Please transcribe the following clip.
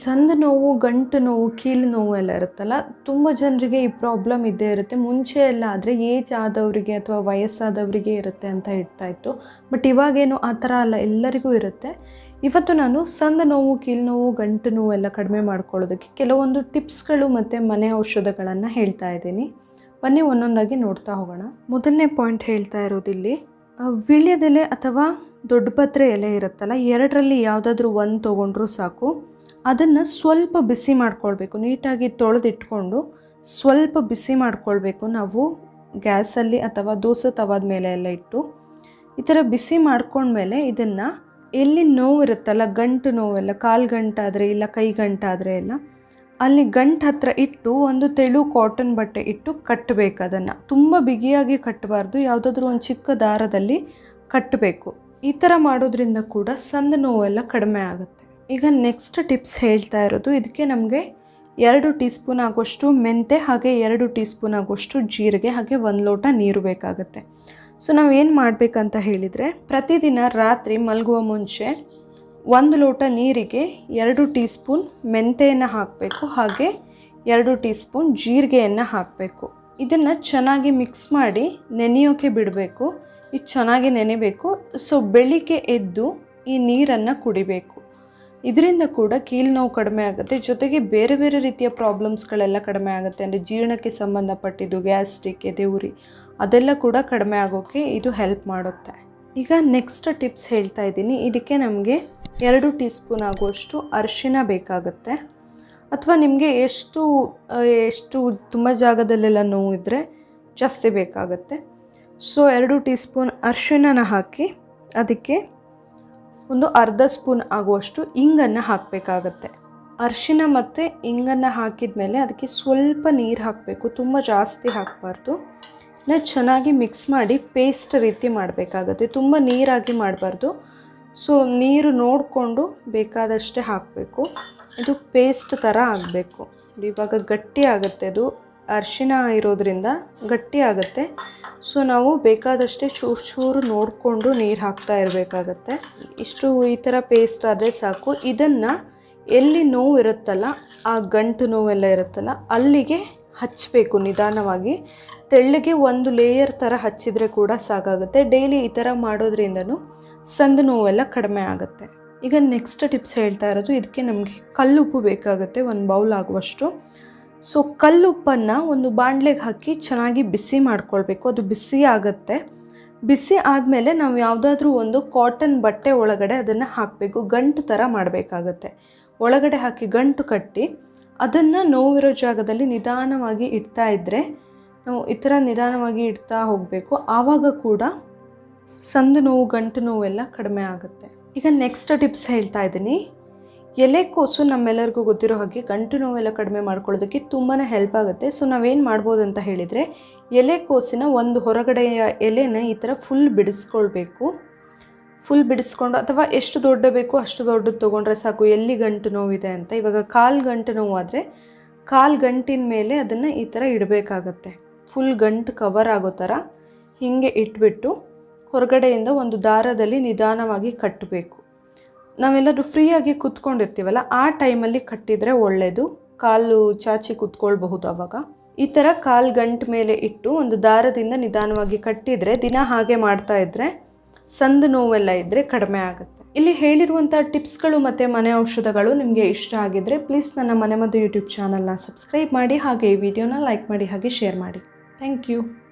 ಸಂದು ನೋವು, ಗಂಟು ನೋವು ಕೀಲು ನೋವು ಎಲ್ಲ ಇರುತ್ತಲ್ಲ, ತುಂಬ ಜನರಿಗೆ ಈ ಪ್ರಾಬ್ಲಮ್ ಇದ್ದೇ ಇರುತ್ತೆ. ಮುಂಚೆ ಎಲ್ಲ ಆದರೆ ಏಜ್ ಆದವರಿಗೆ ಅಥವಾ ವಯಸ್ಸಾದವರಿಗೆ ಇರುತ್ತೆ ಅಂತ ಹೇಳ್ತಾ ಇತ್ತು. ಬಟ್ ಇವಾಗೇನು ಆ ಥರ ಅಲ್ಲ, ಎಲ್ಲರಿಗೂ ಇರುತ್ತೆ. ಇವತ್ತು ನಾನು ಸಂದ ನೋವು ಕೀಲು ನೋವು, ಗಂಟು ನೋವು ಎಲ್ಲ ಕಡಿಮೆ ಮಾಡ್ಕೊಳ್ಳೋದಕ್ಕೆ ಕೆಲವೊಂದು ಟಿಪ್ಸ್ಗಳು ಮತ್ತು ಮನೆ ಔಷಧಗಳನ್ನು ಹೇಳ್ತಾ ಇದ್ದೀನಿ. ಬನ್ನಿ ಒಂದೊಂದಾಗಿ ನೋಡ್ತಾ ಹೋಗೋಣ. ಮೊದಲನೇ ಪಾಯಿಂಟ್ ಹೇಳ್ತಾ ಇರೋದಿಲ್ಲಿ ಇಲ್ಲಿ ವೀಳ್ಯದೆಲೆ ಅಥವಾ ದೊಡ್ಡಪತ್ರೆ ಎಲೆ ಇರುತ್ತಲ್ಲ, ಎರಡರಲ್ಲಿ ಯಾವುದಾದ್ರೂ ಒಂದು ತೊಗೊಂಡ್ರೂ ಸಾಕು. ಅದನ್ನು ಸ್ವಲ್ಪ ಬಿಸಿ ಮಾಡ್ಕೊಳ್ಬೇಕು. ನೀಟಾಗಿ ತೊಳೆದಿಟ್ಕೊಂಡು ಸ್ವಲ್ಪ ಬಿಸಿ ಮಾಡ್ಕೊಳ್ಬೇಕು. ನಾವು ಗ್ಯಾಸಲ್ಲಿ ಅಥವಾ ದೋಸೆ ತವಾದ ಮೇಲೆ ಎಲ್ಲ ಇಟ್ಟು ಈ ಥರ ಬಿಸಿ ಮಾಡ್ಕೊಂಡ್ಮೇಲೆ ಇದನ್ನು ಎಲ್ಲಿ ನೋವಿರುತ್ತಲ್ಲ ಗಂಟು ನೋವೆಲ್ಲ, ಕಾಲು ಗಂಟಾದರೆ ಇಲ್ಲ ಕೈ ಗಂಟಾದರೆ ಎಲ್ಲ, ಅಲ್ಲಿ ಗಂಟು ಹತ್ತಿರ ಇಟ್ಟು ಒಂದು ತೆಳು ಕಾಟನ್ ಬಟ್ಟೆ ಇಟ್ಟು ಕಟ್ಟಬೇಕು ಅದನ್ನು. ತುಂಬ ಬಿಗಿಯಾಗಿ ಕಟ್ಟಬಾರ್ದು ಯಾವುದಾದ್ರೂ ಒಂದು ಚಿಕ್ಕ ದಾರದಲ್ಲಿ ಕಟ್ಟಬೇಕು ಈ ಥರ ಮಾಡೋದ್ರಿಂದ ಕೂಡ ಸಂದ ನೋವೆಲ್ಲ ಕಡಿಮೆ ಆಗುತ್ತೆ. ಈಗ ನೆಕ್ಸ್ಟ್ ಟಿಪ್ಸ್ ಹೇಳ್ತಾ ಇರೋದು, ಇದಕ್ಕೆ ನಮಗೆ ಎರಡು ಟೀ ಸ್ಪೂನ್ ಆಗೋಷ್ಟು ಮೆಂತೆ ಹಾಗೆ ಎರಡು ಟೀ ಸ್ಪೂನ್ ಆಗೋಷ್ಟು ಜೀರಿಗೆ ಹಾಗೆ ಒಂದು ಲೋಟ ನೀರು ಬೇಕಾಗುತ್ತೆ. ಸೊ ನಾವೇನು ಮಾಡಬೇಕಂತ ಹೇಳಿದರೆ, ಪ್ರತಿದಿನ ರಾತ್ರಿ ಮಲಗುವ ಮುಂಚೆ ಒಂದು ಲೋಟ ನೀರಿಗೆ ಎರಡು ಟೀ ಸ್ಪೂನ್ ಮೆಂತೆಯನ್ನು ಹಾಕಬೇಕು, ಹಾಗೆ ಎರಡು ಟೀ ಸ್ಪೂನ್ ಜೀರಿಗೆಯನ್ನು ಹಾಕಬೇಕು. ಇದನ್ನು ಚೆನ್ನಾಗಿ ಮಿಕ್ಸ್ ಮಾಡಿ ನೆನೆಯೋಕೆ ಬಿಡಬೇಕು, ಇದು ಚೆನ್ನಾಗಿ ನೆನೆಬೇಕು. ಸೊ ಬೆಳಿಗ್ಗೆ ಎದ್ದು ಈ ನೀರನ್ನು ಕುಡಿಬೇಕು. ಇದರಿಂದ ಕೂಡ ಕೀಲು ನೋವು ಕಡಿಮೆ ಆಗುತ್ತೆ. ಜೊತೆಗೆ ಬೇರೆ ಬೇರೆ ರೀತಿಯ ಪ್ರಾಬ್ಲಮ್ಸ್ಗಳೆಲ್ಲ ಕಡಿಮೆ ಆಗುತ್ತೆ. ಅಂದರೆ ಜೀರ್ಣಕ್ಕೆ ಸಂಬಂಧಪಟ್ಟಿದ್ದು ಗ್ಯಾಸ್ಟ್ರಿಕ್ ಉರಿ ಅದೆಲ್ಲ ಕೂಡ ಕಡಿಮೆ ಆಗೋಕ್ಕೆ ಇದು ಹೆಲ್ಪ್ ಮಾಡುತ್ತೆ. ಈಗ ನೆಕ್ಸ್ಟ್ ಟಿಪ್ಸ್ ಹೇಳ್ತಾ ಇದ್ದೀನಿ. ಇದಕ್ಕೆ ನಮಗೆ ಎರಡು ಟೀ ಸ್ಪೂನ್ ಆಗುವಷ್ಟು ಅರಿಶಿನ ಬೇಕಾಗುತ್ತೆ. ಅಥವಾ ನಿಮಗೆ ಎಷ್ಟು ಎಷ್ಟು ತುಂಬ ಜಾಗದಲ್ಲೆಲ್ಲ ನೋವು ಇದ್ದರೆ ಜಾಸ್ತಿ ಬೇಕಾಗುತ್ತೆ. ಸೊ ಎರಡು ಟೀ ಸ್ಪೂನ್ ಅರಿಶಿನ ಹಾಕಿ ಅದಕ್ಕೆ ಒಂದು ಅರ್ಧ ಸ್ಪೂನ್ ಆಗುವಷ್ಟು ಇಂಗನ್ನು ಹಾಕಬೇಕಾಗತ್ತೆ. ಅರ್ಶಿನ ಮತ್ತು ಇಂಗನ್ನು ಹಾಕಿದ ಮೇಲೆ ಅದಕ್ಕೆ ಸ್ವಲ್ಪ ನೀರು ಹಾಕಬೇಕು, ತುಂಬ ಜಾಸ್ತಿ ಹಾಕಬಾರ್ದು. ಇದನ್ನ ಚೆನ್ನಾಗಿ ಮಿಕ್ಸ್ ಮಾಡಿ ಪೇಸ್ಟ್ ರೀತಿ ಮಾಡಬೇಕಾಗತ್ತೆ, ತುಂಬ ನೀರಾಗಿ ಮಾಡಬಾರ್ದು. ಸೊ ನೀರು ನೋಡಿಕೊಂಡು ಬೇಕಾದಷ್ಟೇ ಹಾಕಬೇಕು. ಇದು ಪೇಸ್ಟ್ ಥರ ಆಗಬೇಕು. ಇವಾಗ ಗಟ್ಟಿ ಆಗುತ್ತೆ ಅದು. ಅರಿಶಿನ ಇರೋದ್ರಿಂದ ಗಟ್ಟಿ ಆಗುತ್ತೆ. ಸೊ ನಾವು ಬೇಕಾದಷ್ಟೇ ಚೂರು ಚೂರು ನೋಡಿಕೊಂಡು ನೀರು ಹಾಕ್ತಾ ಇರಬೇಕಾಗತ್ತೆ. ಇಷ್ಟು ಈ ಥರ ಪೇಸ್ಟ್ ಆದರೆ ಸಾಕು. ಇದನ್ನು ಎಲ್ಲಿ ನೋವು ಇರುತ್ತಲ್ಲ, ಆ ಗಂಟು ನೋವೆಲ್ಲ ಇರುತ್ತಲ್ಲ, ಅಲ್ಲಿಗೆ ಹಚ್ಚಬೇಕು ನಿಧಾನವಾಗಿ. ತೆಳ್ಳಗೆ ಒಂದು ಲೇಯರ್ ಥರ ಹಚ್ಚಿದರೆ ಕೂಡ ಸಾಕಾಗುತ್ತೆ. ಡೈಲಿ ಈ ಥರ ಮಾಡೋದ್ರಿಂದನೂ ಸಂದು ನೋವೆಲ್ಲ ಕಡಿಮೆ ಆಗುತ್ತೆ. ಈಗ ನೆಕ್ಸ್ಟ್ ಟಿಪ್ಸ್ ಹೇಳ್ತಾ ಇರೋದು, ಇದಕ್ಕೆ ನಮಗೆ ಕಲ್ಲುಪ್ಪು ಬೇಕಾಗುತ್ತೆ, ಒಂದು ಬೌಲ್ ಆಗುವಷ್ಟು. ಸೊ ಕಲ್ಲುಪ್ಪನ್ನು ಒಂದು ಬಾಣಲೆಗೆ ಹಾಕಿ ಚೆನ್ನಾಗಿ ಬಿಸಿ ಮಾಡ್ಕೊಳ್ಬೇಕು. ಅದು ಬಿಸಿ ಆಗುತ್ತೆ. ಬಿಸಿ ಆದಮೇಲೆ ನಾವು ಯಾವುದಾದ್ರೂ ಒಂದು ಕಾಟನ್ ಬಟ್ಟೆ ಒಳಗಡೆ ಅದನ್ನು ಹಾಕಬೇಕು. ಗಂಟು ಥರ ಮಾಡಬೇಕಾಗತ್ತೆ. ಒಳಗಡೆ ಹಾಕಿ ಗಂಟು ಕಟ್ಟಿ ಅದನ್ನು ನೋವಿರೋ ಜಾಗದಲ್ಲಿ ನಿಧಾನವಾಗಿ ಇಡ್ತಾ ಇದ್ದರೆ ನಾವು ಈ ಥರ ನಿಧಾನವಾಗಿ ಇಡ್ತಾ ಹೋಗಬೇಕು. ಆವಾಗ ಕೂಡ ಸಂದು ನೋವು, ಗಂಟು ನೋವೆಲ್ಲ ಕಡಿಮೆ ಆಗುತ್ತೆ. ಈಗ ನೆಕ್ಸ್ಟ್ ಟಿಪ್ಸ್ ಹೇಳ್ತಾ ಇದ್ದೀನಿ. ಎಲೆಕೋಸು ನಮ್ಮೆಲ್ಲರಿಗೂ ಗೊತ್ತಿರೋ ಹಾಗೆ ಗಂಟು ನೋವೆಲ್ಲ ಕಡಿಮೆ ಮಾಡ್ಕೊಳ್ಳೋದಕ್ಕೆ ತುಂಬಾ ಹೆಲ್ಪ್ ಆಗುತ್ತೆ. ಸೊ ನಾವೇನು ಮಾಡ್ಬೋದು ಅಂತ ಹೇಳಿದರೆ ಎಲೆಕೋಸಿನ ಒಂದು ಹೊರಗಡೆಯ ಎಲೆನ ಈ ಥರ ಫುಲ್ ಬಿಡಿಸ್ಕೊಳ್ಬೇಕು. ಫುಲ್ ಬಿಡಿಸ್ಕೊಂಡು ಅಥವಾ ಎಷ್ಟು ದೊಡ್ಡ ಬೇಕು ಅಷ್ಟು ದೊಡ್ಡದು ತೊಗೊಂಡ್ರೆ ಸಾಕು, ಎಲ್ಲಿ ಗಂಟು ನೋವಿದೆ ಅಂತ. ಇವಾಗ ಕಾಲು ಗಂಟು ನೋವಾದರೆ ಕಾಲು ಗಂಟಿನ ಮೇಲೆ ಅದನ್ನು ಈ ಥರ ಇಡಬೇಕಾಗತ್ತೆ. ಫುಲ್ ಗಂಟು ಕವರ್ ಆಗೋ ಥರ ಹೀಗೆ ಇಟ್ಬಿಟ್ಟು ಹೊರಗಡೆಯಿಂದ ಒಂದು ದಾರದಲ್ಲಿ ನಿಧಾನವಾಗಿ ಕಟ್ಟಬೇಕು. ನಾವೆಲ್ಲರೂ ಫ್ರೀಯಾಗಿ ಕುತ್ಕೊಂಡಿರ್ತೀವಲ್ಲ, ಆ ಟೈಮಲ್ಲಿ ಕಟ್ಟಿದರೆ ಒಳ್ಳೆಯದು ಕಾಲು ಚಾಚಿ ಕುತ್ಕೊಳ್ಬಹುದು ಆವಾಗ ಈ ಥರ ಕಾಲು ಗಂಟು ಮೇಲೆ ಇಟ್ಟು ಒಂದು ದಾರದಿಂದ ನಿಧಾನವಾಗಿ ಕಟ್ಟಿದರೆ, ದಿನ ಹಾಗೆ ಮಾಡ್ತಾ ಇದ್ದರೆ ಸಂದು ನೋವೆಲ್ಲ ಇದ್ದರೆ ಕಡಿಮೆ ಆಗುತ್ತೆ. ಇಲ್ಲಿ ಹೇಳಿರುವಂಥ ಟಿಪ್ಸ್ಗಳು ಮತ್ತು ಮನೆ ಔಷಧಗಳು ನಿಮಗೆ ಇಷ್ಟ ಆಗಿದ್ದರೆ ಪ್ಲೀಸ್ ನನ್ನ ಮನೆ ಮದ್ದು ಯೂಟ್ಯೂಬ್ ಚಾನಲ್ನ ಸಬ್ಸ್ಕ್ರೈಬ್ ಮಾಡಿ, ಹಾಗೆ ಈ ವಿಡಿಯೋನ ಲೈಕ್ ಮಾಡಿ, ಹಾಗೆ ಶೇರ್ ಮಾಡಿ. Thank you